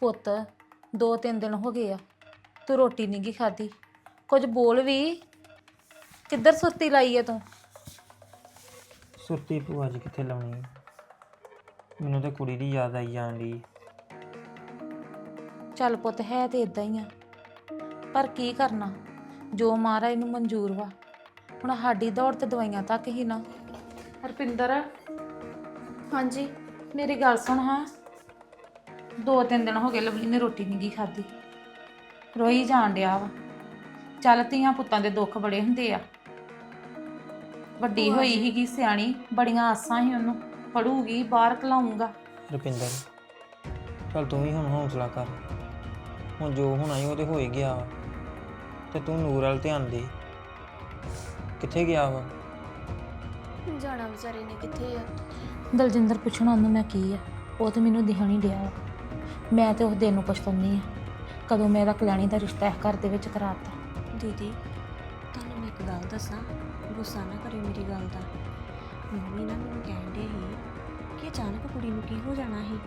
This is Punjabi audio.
ਪੁੱਤ ਦੋ ਤਿੰਨ ਦਿਨ ਹੋ ਗਏ ਆ ਤੂੰ ਰੋਟੀ ਨਹੀਂ ਗੀ ਖਾਦੀ ਕੁਝ ਬੋਲ ਵੀ ਕਿੱਧਰ ਸੁੱਤੀ ਲਾਈ ਐ ਤੂੰ? ਸੁਰਤੀ ਭੂਆ ਜੀ ਕਿੱਥੇ ਲਾਉਣੀ ਹੈ? ਮੈਨੂੰ ਤਾਂ ਕੁੜੀ ਦੀ ਯਾਦ ਆਈ ਜਾਣ ਦੀ ਚੱਲ ਪੁੱਤ ਹੈ ਤੇ ਇਦਾਂ ਹੀ ਆ। ਪਰ ਕੀ ਕਰਨਾ? ਜੋ ਮਹਾਰਾਜ ਨੂੰ ਮਨਜ਼ੂਰ ਵਾ। ਹੁਣ ਸਾਡੀ ਦੌੜ ਤੇ ਦਵਾਈਆਂ ਤੱਕ ਹੀ ਨਾ। ਹਰਪਿੰਦਰ ਹਾਂਜੀ ਮੇਰੀ ਗੱਲ ਸੁਣ ਹਾਂ। ਦੋ ਤਿੰਨ ਦਿਨ ਹੋ ਗਏ ਲਵਲੀ ਨੇ ਰੋਟੀ ਨਹੀਂ ਗੀ ਖਾਦੀ ਰੋਈ ਜਾਣ ਡਿਆ ਵਾ। ਚੱਲ ਧੀਆਂ ਪੁੱਤਾਂ ਦੇ ਦੁੱਖ ਬੜੇ ਹੁੰਦੇ ਆ। ਵੱਡੀ ਹੋਈ ਹੀਗੀ ਸਿਆਣੀ ਬੜੀਆਂ ਆਸਾਂ ਸੀ ਉਹਨੂੰ। ਪੜੂਗੀ ਬਾਹਰ ਕਲਾਉਂਗਾ ਰੁਪਿੰਦਰ ਚਲ ਤੂੰ ਵੀ ਹੁਣ ਹੌਸਲਾ ਕਰ। ਹੁਣ ਜੋ ਹੋਣਾ ਹੀ ਉਹ ਤੇ ਹੋ ਹੀ ਗਿਆ ਵਾ। ਤੇ ਤੂੰ ਨੂਰ ਵੱਲ ਧਿਆਨ ਦੇ। ਕਿੱਥੇ ਗਿਆ ਵਾ? ਜਾਣਾ ਵਿਚਾਰੇ ਨੇ ਕਿੱਥੇ ਆ? ਦਲਜਿੰਦਰ ਪੁੱਛਣਾ ਉਹਨੂੰ ਮੈਂ ਕੀ ਆ। ਉਹ ਤੇ ਮੈਨੂੰ ਦਿਖਣ ਹੀ ਡਿਆ ਵਾ। ਮੈਂ ਤੇ ਉਸ ਦਿਨ ਨੂੰ ਪਛਤਾਉਂਦੀ ਆ ਕਦੋਂ ਮੈਂ ਇਹਦਾ ਕਲਿਆਣੀ ਦਾ ਰਿਸ਼ਤਾ ਇਸ ਘਰ ਦੇ ਵਿੱਚ ਕਰਾਤਾ। ਦੀਦੀ, ਤੁਹਾਨੂੰ ਮੈਂ ਇੱਕ ਗੱਲ ਦੱਸਾਂ। ਗੁੱਸਾ ਨਾ ਕਰਿਓ ਮੇਰੀ ਗੱਲ ਦਾ। ਮੰਮੀ ਨਾ ਮੈਨੂੰ ਕਹਿਣ ਦੇ ਸੀ ਕਿ ਅਚਾਨਕ ਕੁੜੀ ਨੂੰ ਕੀ ਹੋ ਜਾਣਾ ਸੀ?